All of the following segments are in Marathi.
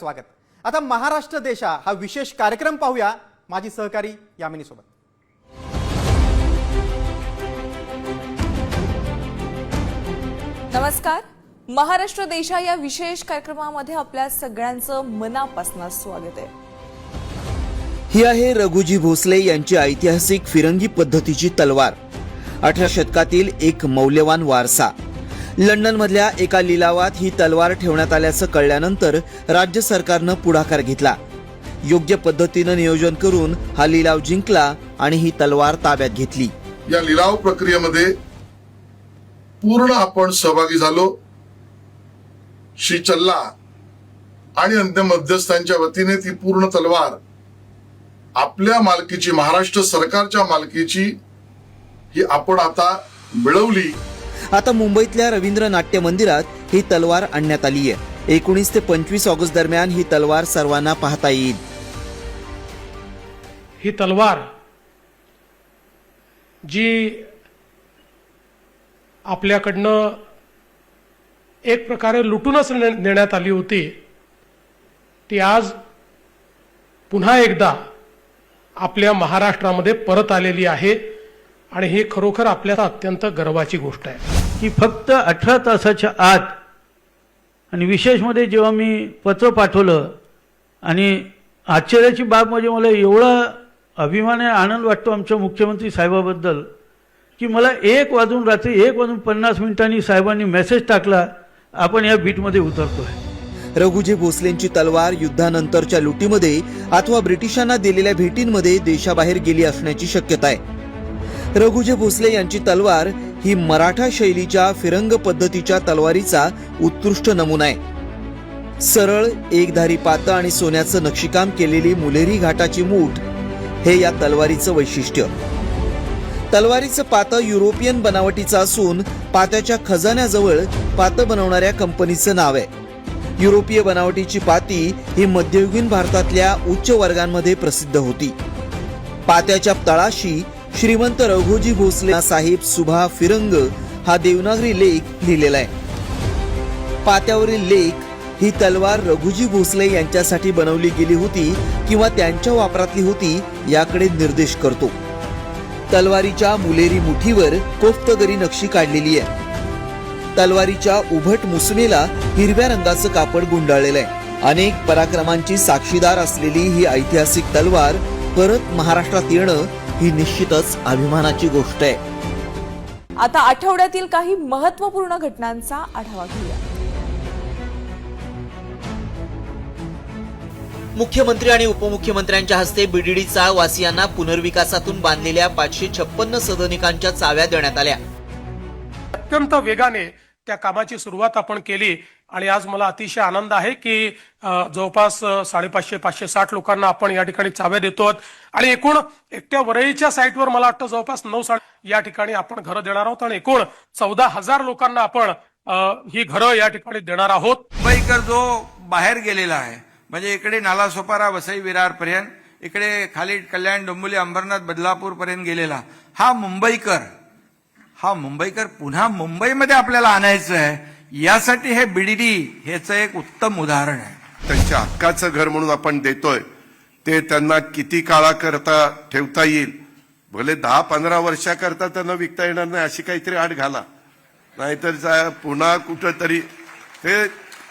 स्वागत. आता महाराष्ट्र देशा हा विशेष कार्यक्रम पाहूया माझी सहकारी यामिनी सोबत नमस्कार. महाराष्ट्र देशा या विशेष कार्यक्रमामध्ये आपल्या सगळ्यांचं मनापासून स्वागत आहे. ही आहे रघुजी भोसले यांची ऐतिहासिक फिरंगी पद्धतीची तलवार. अठरा शतकातील एक मौल्यवान वारसा. लंडन मधल्या एका लिलावात ही तलवार ठेवण्यात आल्याचं कळल्यानंतर राज्य सरकारनं पुढाकार घेतला. योग्य पद्धतीनं नियोजन करून हा लिलाव जिंकला आणि ही तलवार ताब्यात घेतली. या लिलाव प्रक्रियेमध्ये पूर्ण आपण सहभागी झालो. श्री चल्ला आणि अन्य मध्यस्थांच्या वतीने ती पूर्ण तलवार आपल्या मालकीची महाराष्ट्र सरकारच्या मालकीची ही आपण आता मिळवली. आता मुंबईतल्या रवींद्र नाट्य मंदिरात ही तलवार आणण्यात आली आहे. एकोणीस ते पंचवीस ऑगस्ट दरम्यान ही तलवार सर्वांना पाहता येईल. ही तलवार जी आपल्याकडनं एक प्रकारे लुटूनच नेण्यात आली होती ती आज पुन्हा एकदा आपल्या महाराष्ट्रामध्ये परत आलेली आहे आणि ही खरोखर आपल्याला अत्यंत गर्वाची गोष्ट आहे. की फक्त अठरा तासाच्या आत आणि विशेषमध्ये जेव्हा मी पत्र पाठवलं आणि आश्चर्याची बाब म्हणजे मला एवढा अभिमान आणि आनंद वाटतो आमच्या मुख्यमंत्री साहेबाबद्दल की मला एक वाजून रात्री एक वाजून पन्नास मिनिटांनी साहेबांनी मेसेज टाकला आपण या बीटमध्ये उतरतोय. रघुजी भोसलेंची तलवार युद्धानंतरच्या लुटीमध्ये अथवा ब्रिटिशांना दिलेल्या भेटींमध्ये देशाबाहेर गेली असण्याची शक्यता आहे. रघुजी भोसले यांची तलवार ही मराठा शैलीच्या फिरंग पद्धतीच्या तलवारीचा उत्कृष्ट नमुना आहे. सरळ एकधारी पातं आणि सोन्याचं नक्षीकाम केलेली मुलेरी घाटाची मूठ हे या तलवारीचं वैशिष्ट्य. तलवारीचं पातं युरोपियन बनावटीचं असून पात्याच्या खजान्याजवळ पातं बनवणाऱ्या कंपनीचं नाव आहे. युरोपीय बनावटीची पाती ही मध्ययुगीन भारतातल्या उच्च वर्गांमध्ये प्रसिद्ध होती. पात्याच्या तळाशी श्रीमंत रघुजी भोसले साहेब सुभा फिरंग हा देवनागरी लेख लिहिलेला आहे. पात्यावरील लेख ही तलवार रघुजी भोसले यांच्यासाठी बनवली गेली होती किंवा त्यांच्या वापरातली होती याकडे निर्देश करतो. तलवारीच्या मुलेरी मुठीवर कोफ्तगरी नक्षी काढलेली आहे. तलवारीच्या उभट मुसमेला हिरव्या रंगाचं कापड गुंडाळलेलं आहे. अनेक पराक्रमांची साक्षीदार असलेली ही ऐतिहासिक तलवार परत महाराष्ट्रात येणं ही निश्चितच अभिमानाची गोष्ट आहे. आता आठवड्यातील काही महत्त्वपूर्ण घटनांचा आढावा घेऊया. मुख्यमंत्री आणि उपमुख्यमंत्र्यांच्या हस्ते बीडीडीचा वासियांना पुनर्विकासातून बांधलेल्या पाचशे छप्पन्न सदनिकांच्या चाव्या देण्यात आल्या. अत्यंत वेगाने त्या कामाची सुरुवात आपण केली आणि आज मला अतिशय आनंद आहे की जवळपास साडेपाचशे पाचशे साठ लोकांना आपण या ठिकाणी चाव्या देतो आणि एकूण एकट्या वरळीच्या साईटवर मला वाटतं जवळपास नऊ साडे या ठिकाणी आपण घरं देणार आहोत आणि एकूण चौदा हजार लोकांना आपण ही घरं या ठिकाणी देणार आहोत. मुंबईकर जो बाहेर गेलेला आहे म्हणजे इकडे नालासोपारा वसई विरार पर्यंत इकडे खाली कल्याण डोंबिवली अंबरनाथ बदलापूर पर्यंत गेलेला हा मुंबईकर हा मुंबईकर पुन्हा मुंबईमध्ये आपल्याला आणायचं आहे यासाठी हे बीडीडी ह्याचं एक उत्तम उदाहरण आहे. त्यांच्या हक्काचं घर म्हणून आपण देतोय ते त्यांना किती काळाकरता ठेवता येईल? भले दहा पंधरा वर्षाकरता त्यांना विकता येणार नाही अशी काहीतरी आड घाला. नाहीतर पुन्हा कुठंतरी ते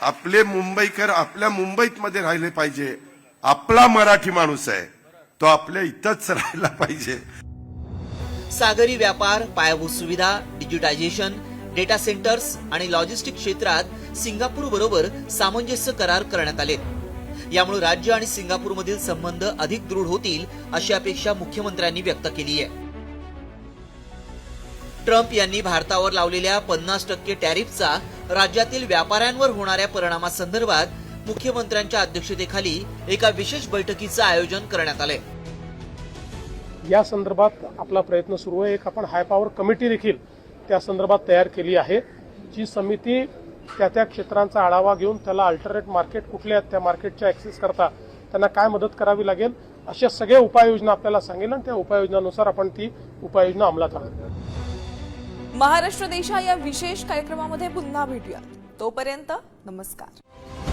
आपले मुंबईकर आपल्या मुंबईत मध्ये राहिले पाहिजे. आपला मराठी माणूस आहे तो आपल्या इथंच राहिला पाहिजे. सागरी व्यापार पायाभूत सुविधा डिजिटायझेशन डेटा सेंटर्स आणि लॉजिस्टिक क्षेत्रात सिंगापूर बरोबर सामंजस्य करार करण्यात आले. यामुळे राज्य आणि सिंगापूरमधील संबंध अधिक दृढ होतील अशी अपेक्षा मुख्यमंत्र्यांनी व्यक्त केली आहे. ट्रम्प यांनी भारतावर लावलेल्या पन्नास टक्के टॅरिफचा राज्यातील व्यापाऱ्यांवर होणाऱ्या परिणामासंदर्भात मुख्यमंत्र्यांच्या अध्यक्षतेखाली एका विशेष बैठकीचं आयोजन करण्यात आलंय. या संदर्भात आपला प्रयत्न सुरू आहे. एक आपण हाय पॉवर कमिटी देखील त्या संदर्भात तयार केली आहे. जी समिती त्या त्या क्षेत्रांचा आढावा घेऊन त्याला अल्टरनेट मार्केट कुठले आहेत त्या मार्केटच्या ऍक्सेस करता त्यांना काय मदत करावी लागेल अशा सगळ्या उपाययोजना आपल्याला सांगेल आणि त्या उपाययोजनानुसार आपण ती उपाययोजना अंमलात आणू. महाराष्ट्र देशा या विशेष कार्यक्रमामध्ये पुन्हा भेटूया तोपर्यंत नमस्कार.